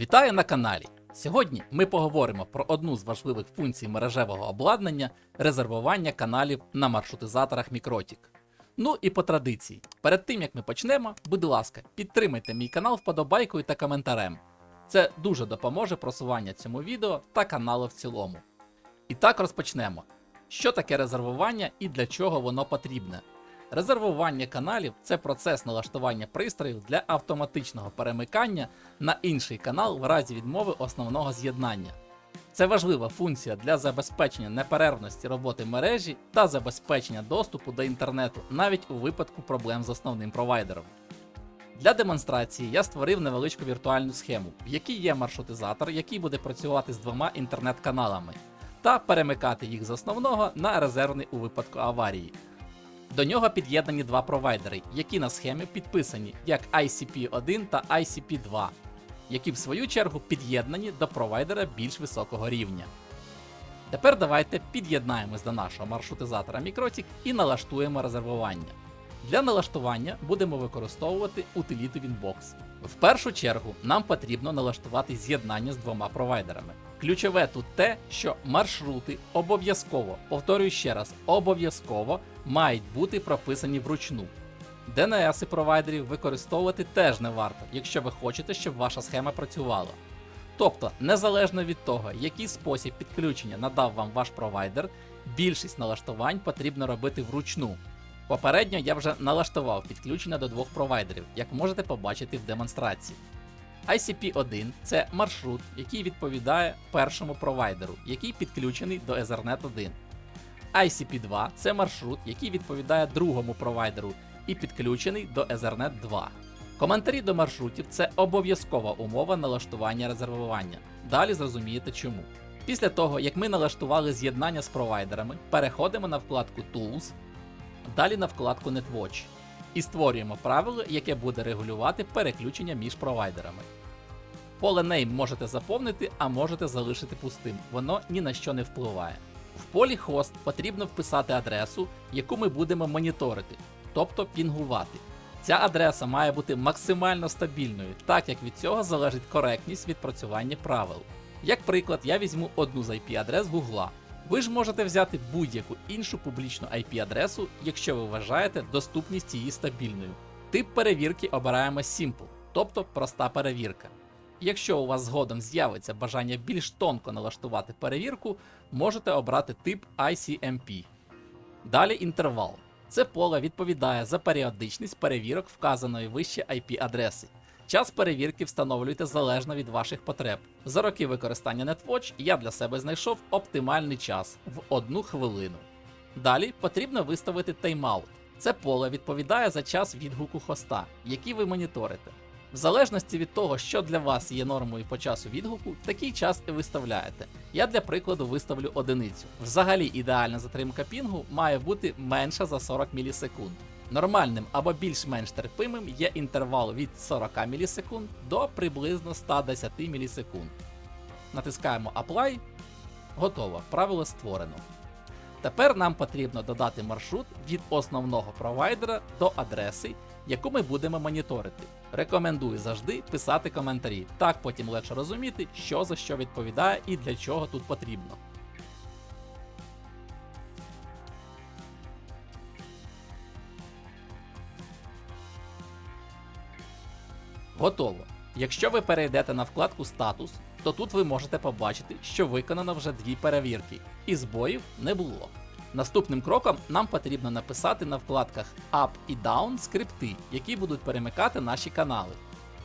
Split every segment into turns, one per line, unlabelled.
Вітаю на каналі! Сьогодні ми поговоримо про одну з важливих функцій мережевого обладнання резервування каналів на маршрутизаторах Мікротік. Ну і по традиції, перед тим як ми почнемо, будь ласка, підтримайте мій канал вподобайкою та коментарем. Це дуже допоможе просування цьому відео та каналу в цілому. І так розпочнемо. Що таке резервування і для чого воно потрібне? Резервування каналів це процес налаштування пристроїв для автоматичного перемикання на інший канал в разі відмови основного з'єднання. Це важлива функція для забезпечення неперервності роботи мережі та забезпечення доступу до інтернету навіть у випадку проблем з основним провайдером. Для демонстрації я створив невеличку віртуальну схему, в якій є маршрутизатор, який буде працювати з двома інтернет-каналами, та перемикати їх з основного на резервний у випадку аварії. До нього під'єднані два провайдери, які на схемі підписані як ICP-1 та ICP-2, які в свою чергу під'єднані до провайдера більш високого рівня. Тепер давайте під'єднаємось до нашого маршрутизатора Mikrotik і налаштуємо резервування. Для налаштування будемо використовувати утиліту Winbox. В першу чергу нам потрібно налаштувати з'єднання з двома провайдерами. Ключове тут те, що маршрути обов'язково, повторюю ще раз, обов'язково мають бути прописані вручну. DNS провайдерів використовувати теж не варто, якщо ви хочете, щоб ваша схема працювала. Тобто, незалежно від того, який спосіб підключення надав вам ваш провайдер, більшість налаштувань потрібно робити вручну. Попередньо я вже налаштував підключення до двох провайдерів, як можете побачити в демонстрації. ICP-1 це маршрут, який відповідає першому провайдеру, який підключений до Ethernet 1. ICP-2 це маршрут, який відповідає другому провайдеру і підключений до Ethernet 2. Коментарі до маршрутів це обов'язкова умова налаштування резервування. Далі зрозумієте чому. Після того, як ми налаштували з'єднання з провайдерами, переходимо на вкладку Tools, далі на вкладку NetWatch і створюємо правило, яке буде регулювати переключення між провайдерами. Поле Name можете заповнити, а можете залишити пустим, воно ні на що не впливає. В полі Host потрібно вписати адресу, яку ми будемо моніторити, тобто пінгувати. Ця адреса має бути максимально стабільною, так як від цього залежить коректність відпрацювання правил. Як приклад, я візьму одну з IP-адрес Google. Ви ж можете взяти будь-яку іншу публічну IP-адресу, якщо ви вважаєте доступність її стабільною. Тип перевірки обираємо Simple, тобто проста перевірка. Якщо у вас згодом з'явиться бажання більш тонко налаштувати перевірку, можете обрати тип ICMP. Далі інтервал. Це поле відповідає за періодичність перевірок вказаної вище IP-адреси. Час перевірки встановлюйте залежно від ваших потреб. За роки використання NetWatch я для себе знайшов оптимальний час в одну хвилину. Далі потрібно виставити тайм-аут. Це поле відповідає за час відгуку хоста, який ви моніторите. В залежності від того, що для вас є нормою по часу відгуку, такий час і виставляєте. Я для прикладу виставлю одиницю. Взагалі ідеальна затримка пінгу має бути менша за 40 мілісекунд. Нормальним або більш-менш терпимим є інтервал від 40 мілісекунд до приблизно 110 мілісекунд. Натискаємо Apply. Готово. Правило створено. Тепер нам потрібно додати маршрут від основного провайдера до адреси, яку ми будемо моніторити. Рекомендую завжди писати коментарі, так потім легше розуміти, що за що відповідає і для чого тут потрібно. Готово. Якщо ви перейдете на вкладку Статус, то тут ви можете побачити, що виконано вже дві перевірки, і збоїв не було. Наступним кроком нам потрібно написати на вкладках Up і Down скрипти, які будуть перемикати наші канали.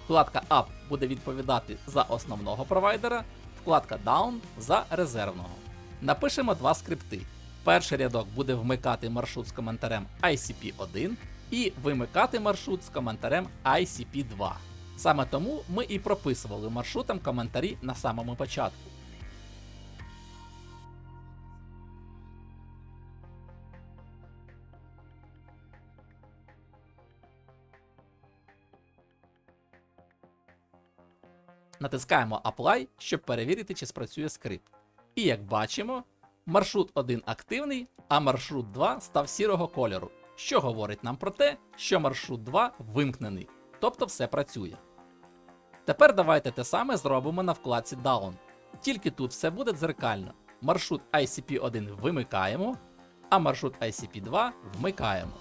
Вкладка Up буде відповідати за основного провайдера, вкладка Down за резервного. Напишемо два скрипти. Перший рядок буде вмикати маршрут з коментарем ICP-1 і вимикати маршрут з коментарем ICP-2. Саме тому ми і прописували маршрутам коментарі на самому початку. Натискаємо Apply, щоб перевірити, чи спрацює скрипт. І як бачимо, маршрут 1 активний, а маршрут 2 став сірого кольору, що говорить нам про те, що маршрут 2 вимкнений, тобто все працює. Тепер давайте те саме зробимо на вкладці Down. Тільки тут все буде дзеркально. Маршрут ICP1 вимикаємо, а маршрут ICP2 вмикаємо.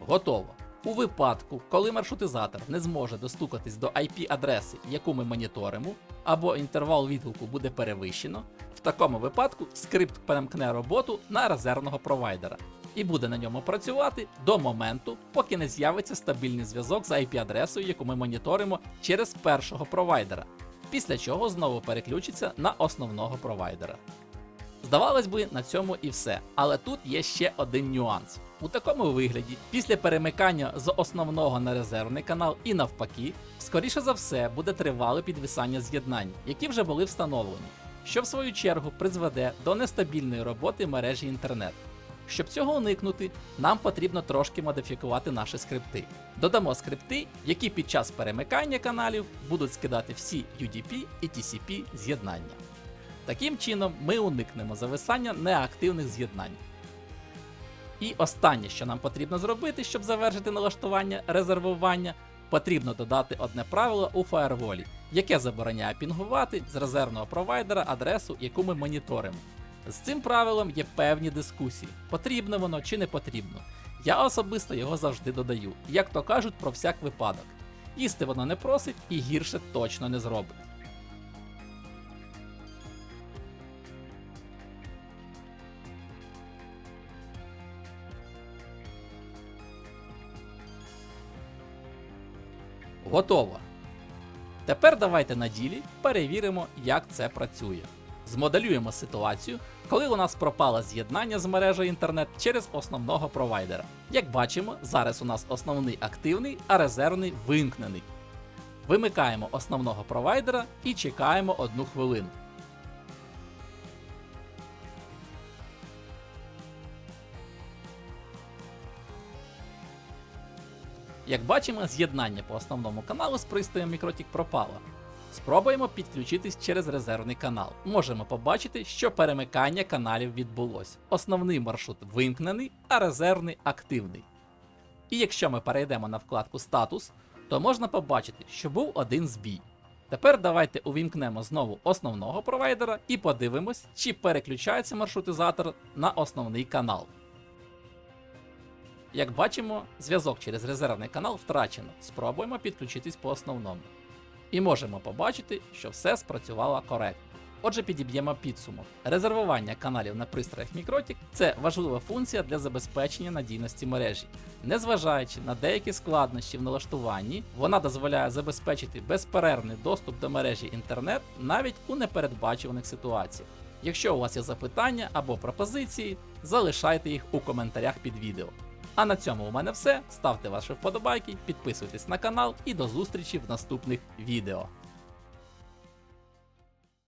Готово. У випадку, коли маршрутизатор не зможе достукатись до IP-адреси, яку ми моніторимо, або інтервал відгуку буде перевищено, в такому випадку скрипт перемкне роботу на резервного провайдера і буде на ньому працювати до моменту, поки не з'явиться стабільний зв'язок з IP-адресою, яку ми моніторимо через першого провайдера, після чого знову переключиться на основного провайдера. Здавалось би, на цьому і все. Але тут є ще один нюанс. У такому вигляді, після перемикання з основного на резервний канал і навпаки, скоріше за все буде тривале підвисання з'єднань, які вже були встановлені, що в свою чергу призведе до нестабільної роботи мережі інтернет. Щоб цього уникнути, нам потрібно трошки модифікувати наші скрипти. Додамо скрипти, які під час перемикання каналів будуть скидати всі UDP і TCP з'єднання. Таким чином, ми уникнемо зависання неактивних з'єднань. І останнє, що нам потрібно зробити, щоб завершити налаштування резервування, потрібно додати одне правило у фаєрволі, яке забороняє пінгувати з резервного провайдера адресу, яку ми моніторимо. З цим правилом є певні дискусії, потрібно воно чи не потрібно. Я особисто його завжди додаю, як то кажуть, про всяк випадок. Їсти воно не просить і гірше точно не зробить. Готово. Тепер давайте на ділі перевіримо, як це працює. Змоделюємо ситуацію, коли у нас пропало з'єднання з мережею інтернет через основного провайдера. Як бачимо, зараз у нас основний активний, а резервний вимкнений. Вимикаємо основного провайдера і чекаємо одну хвилину. Як бачимо, з'єднання по основному каналу з пристроєм Mikrotik пропало. Спробуємо підключитись через резервний канал. Можемо побачити, що перемикання каналів відбулось. Основний маршрут вимкнений, а резервний активний. І якщо ми перейдемо на вкладку Статус, то можна побачити, що був один збій. Тепер давайте увімкнемо знову основного провайдера і подивимось, чи переключається маршрутизатор на основний канал. Як бачимо, зв'язок через резервний канал втрачено. Спробуємо підключитись по основному. І можемо побачити, що все спрацювало коректно. Отже, підіб'ємо підсумок. Резервування каналів на пристроях Mikrotik – це важлива функція для забезпечення надійності мережі. Незважаючи на деякі складнощі в налаштуванні, вона дозволяє забезпечити безперервний доступ до мережі інтернет навіть у непередбачуваних ситуаціях. Якщо у вас є запитання або пропозиції, залишайте їх у коментарях під відео. А на цьому у мене все. Ставте ваші вподобайки, підписуйтесь на канал і до зустрічі в наступних відео.